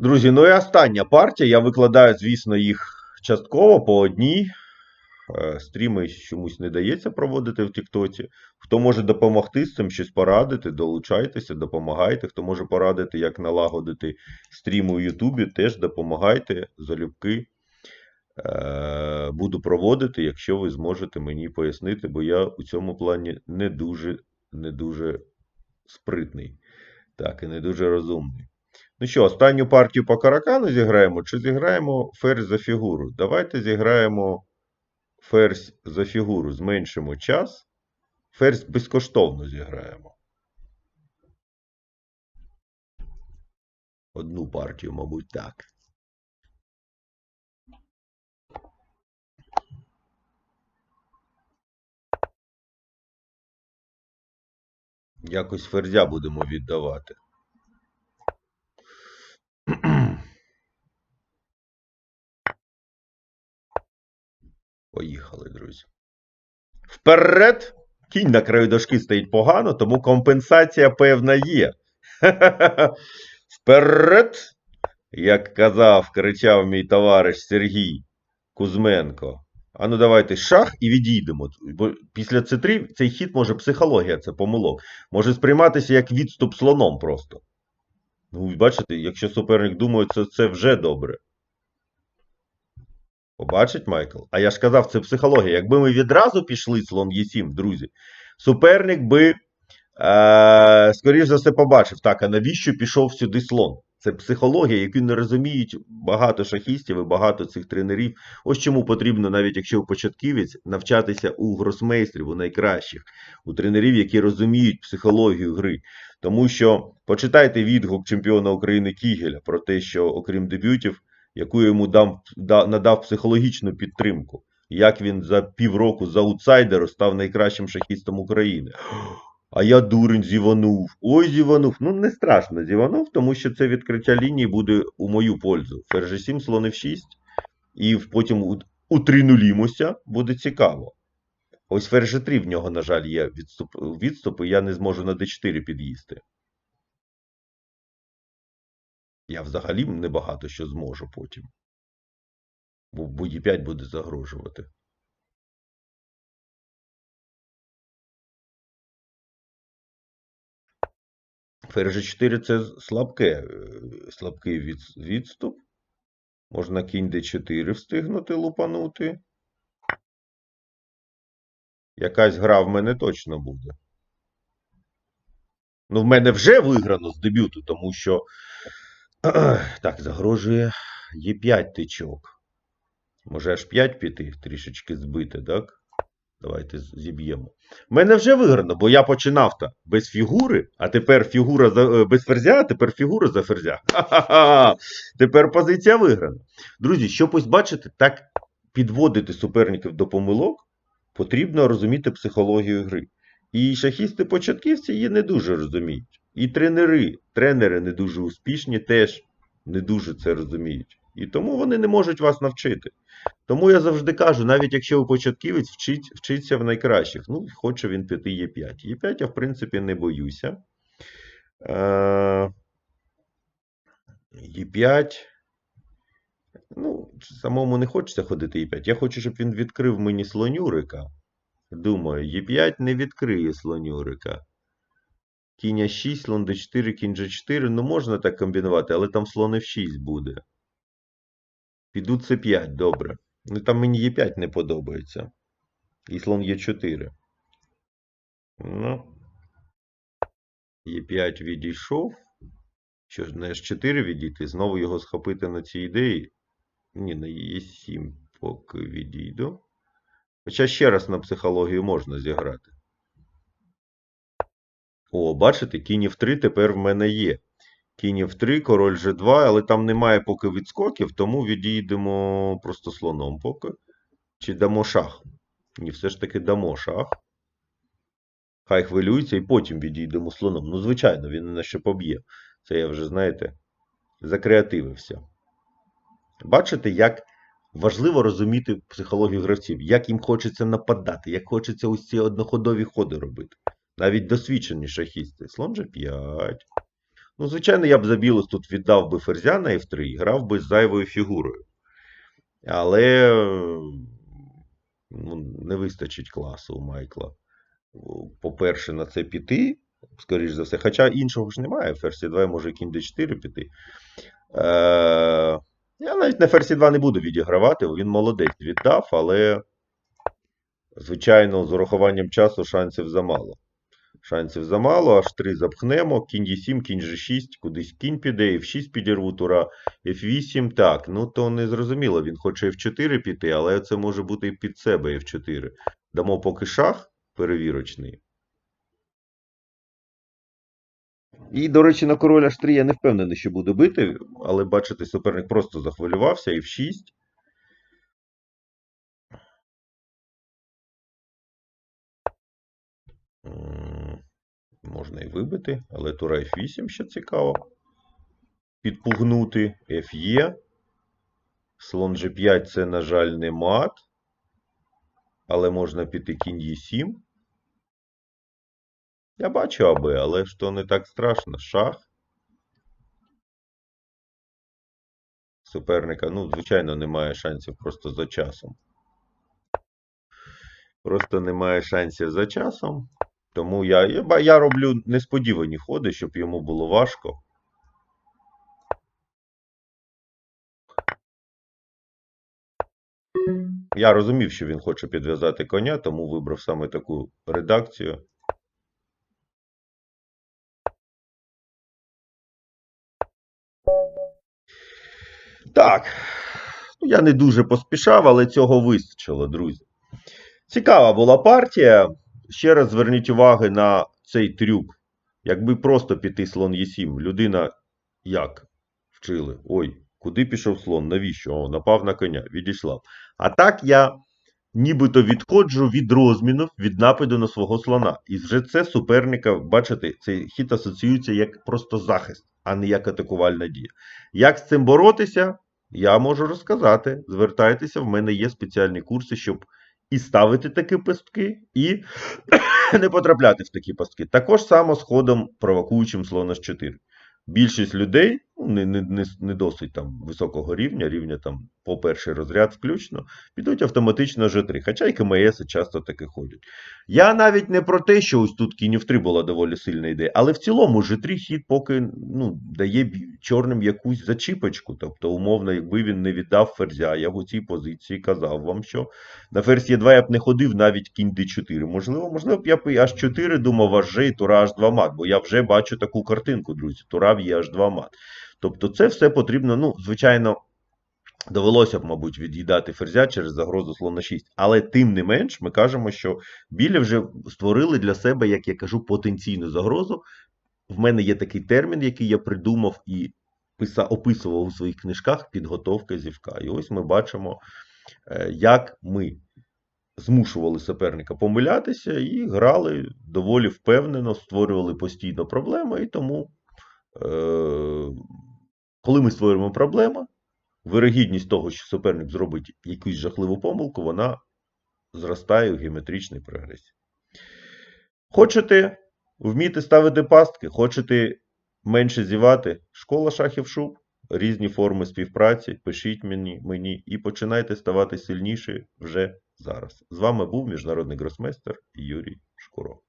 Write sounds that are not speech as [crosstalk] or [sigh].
Друзі, ну і остання партія. Я викладаю, звісно, їх частково по одній. Е, Стріми чомусь не дається проводити в Тіктоці. Хто може допомогти з цим щось порадити, долучайтеся, допомагайте. Хто може порадити, як налагодити стрім у Ютубі, теж допомагайте залюбки. Е, Буду проводити, якщо ви зможете мені пояснити, бо я у цьому плані не дуже, не дуже спритний. Так, і не дуже розумний. Ну що, останню партію по каракану зіграємо, чи зіграємо ферзь за фігуру? Давайте зіграємо ферзь за фігуру, зменшимо час. Ферзь безкоштовно зіграємо. Одну партію, мабуть, так. Якось ферзя будемо віддавати. [clears throat] Поїхали, друзі. Вперед! Кінь на краю дошки стоїть погано, тому компенсація певна є. [laughs] Вперед! Як казав, кричав мій товариш Сергій Кузьменко. А ну давайте шах і відійдемо. Бо після С3 цей хід може психологія, це помилок. Може сприйматися як відступ слоном просто. Ну, бачите, якщо суперник думає, це, це вже добре. Побачить Майкл? А я ж казав, це психологія. Якби ми відразу пішли слон Е7, друзі, суперник би, е, скоріш за все, побачив, так, а навіщо пішов сюди слон? Це психологія, яку не розуміють багато шахістів і багато цих тренерів. Ось чому потрібно, навіть якщо початківець, навчатися у гросмейстрів, у найкращих, у тренерів, які розуміють психологію гри. Тому що почитайте відгук чемпіона України Кігеля про те, що окрім дебютів, яку йому дав, да- надав психологічну підтримку. Як він за півроку з аутсайдеру став найкращим шахістом України. А я дурень зіванув. Ой, зіванув. Ну, не страшно зіванув, тому що це відкриття лінії буде у мою пользу. Ферзь 7, слон F6. І потім утринулімося, буде цікаво. Ось ферзь 3 в нього, на жаль, є відступ, відступ, і я не зможу на d4 під'їсти. Я взагалі небагато що зможу потім. Бо бо Е5 буде загрожувати. Ферзь 4 це слабке, е, слабкий від- відступ. Можна кінь d4 встигнути лупанути. Якась гра в мене точно буде. Ну, в мене вже виграно з дебюту, тому що. [clears throat] Так, загрожує Е5 тичок. Може аж 5 піти, трішечки збити, так? Давайте зіб'ємо. Мене вже виграно, бо я починав то без фігури, а тепер фігура за, е, без ферзя, а тепер фігура за ферзя. Ха-ха-ха! Тепер позиція виграна. Друзі, щоб ось бачите, так підводити суперників до помилок, потрібно розуміти психологію гри. І шахісти-початківці її не дуже розуміють. І тренери, тренери не дуже успішні, теж не дуже це розуміють. І тому вони не можуть вас навчити. Тому я завжди кажу, навіть якщо ви початківець, вчить, вчиться в найкращих. Ну, хоче він піти Е5. Е5 я, в принципі, не боюся. Е, Е5. Ну, самому не хочеться ходити Е5. Я хочу, щоб він відкрив мені слонюрика. Думаю, Е5 не відкриє слонюрика. Кінь А6, слон Д4, кінь G4. Ну, можна так комбінувати, але там слон F6 буде. Піду С5, добре. Ну там мені Е5 не подобається. І слон Е4. Ну. Е5 відійшов. Що ж, на С4 відійти, знову його схопити на цій ідеї. Ні, на Е7 поки відійду. Хоча ще раз на психологію можна зіграти. О, бачите, кінь F3 тепер в мене є. Кінь F3, король G2, але там немає поки відскоків, тому відійдемо просто слоном поки. Чи дамо шах? Ні, все ж таки дамо шах. Хай хвилюється і потім відійдемо слоном. Ну, звичайно, він на що поб'є. Це я вже, знаєте, закреативився. Бачите, як важливо розуміти психологію гравців, як їм хочеться нападати, як хочеться ось ці одноходові ходи робити. Навіть досвідчені шахісти. Слон G5. Ну, звичайно, я б за білих тут віддав би ферзя на F3 і грав би з зайвою фігурою. Але ну, не вистачить класу у Майкла. По-перше, на це піти, скоріш за все. Хоча іншого ж немає. Ферзь 2 може кінь d4 піти. Е- я навіть на ферзі 2 не буду відігравати, він молодець віддав, але, звичайно, з урахуванням часу шансів замало. Шансів замало, аж 3 запхнемо, кінь Е7, кінь G6, кудись кінь піде, F6 підірву тура, F8, так, ну то не зрозуміло, він хоче F4 піти, але це може бути і під себе F4. Дамо поки шах перевірочний. І, до речі, на король H3 я не впевнений, що буде бити, але бачите, суперник просто захвилювався, F6. М, Можна і вибити, але тура F8 ще цікаво. Підпугнути Ф'є. Слон G5 це, на жаль, не мат. Але можна піти кінь Е7. Я бачу аби, але то не так страшно. Шах. Суперника, ну, звичайно, немає шансів просто за часом. Просто немає шансів за часом. Тому я, я, роблю несподівані ходи, щоб йому було важко. Я розумів, що він хоче підв'язати коня, тому вибрав саме таку редакцію. Так. Ну, Я не дуже поспішав, але цього вистачило, друзі. Цікава була партія. Ще раз зверніть увагу на цей трюк. Якби просто піти слон Е7, людина як вчили? Ой, куди пішов слон? Навіщо? О, напав на коня, відійшла. А так я нібито відходжу від розмінів, від нападу на свого слона. І вже це суперника, бачите, цей хід асоціюється як просто захист, а не як атакувальна дія. Як з цим боротися? Я можу розказати. Звертайтеся, в мене є спеціальні курси, щоб і ставити такі пастки, і [coughs] не потрапляти в такі пастки. Також само з ходом провокуючим слона з 4. Більшість людей, не, не, не, не досить там високого рівня, рівня там по перший розряд включно, підуть автоматично G3. Хоча і КМС часто таки ходять. Я навіть не про те, що ось тут кінь в 3 була доволі сильна ідея, але в цілому G3 хід поки ну, дає чорним якусь зачіпочку. Тобто, умовно, якби він не віддав ферзя, я в цій позиції казав вам, що на ферзь Е2 я б не ходив навіть кінь d4. Можливо, можливо б я б і H4 думав, аж G і тура H2 мат, бо я вже бачу таку картинку, друзі. Тура в є H2 мат. Тобто це все потрібно, ну, звичайно, довелося б, мабуть, від'їдати ферзя через загрозу слона 6. Але тим не менш, ми кажемо, що білі вже створили для себе, як я кажу, потенційну загрозу. В мене є такий термін, який я придумав і описував у своїх книжках підготовка зівка. І ось ми бачимо, е, як ми змушували суперника помилятися і грали доволі впевнено, створювали постійно проблеми. І тому, е, коли ми створюємо проблему, вирогідність того, що суперник зробить якусь жахливу помилку, вона зростає у геометричній прогресії. Хочете вміти ставити пастки, хочете менше зівати, школа шахів шуб, різні форми співпраці, пишіть мені, мені і починайте ставати сильніші вже зараз. З вами був міжнародний гросмейстер Юрій Шкуров.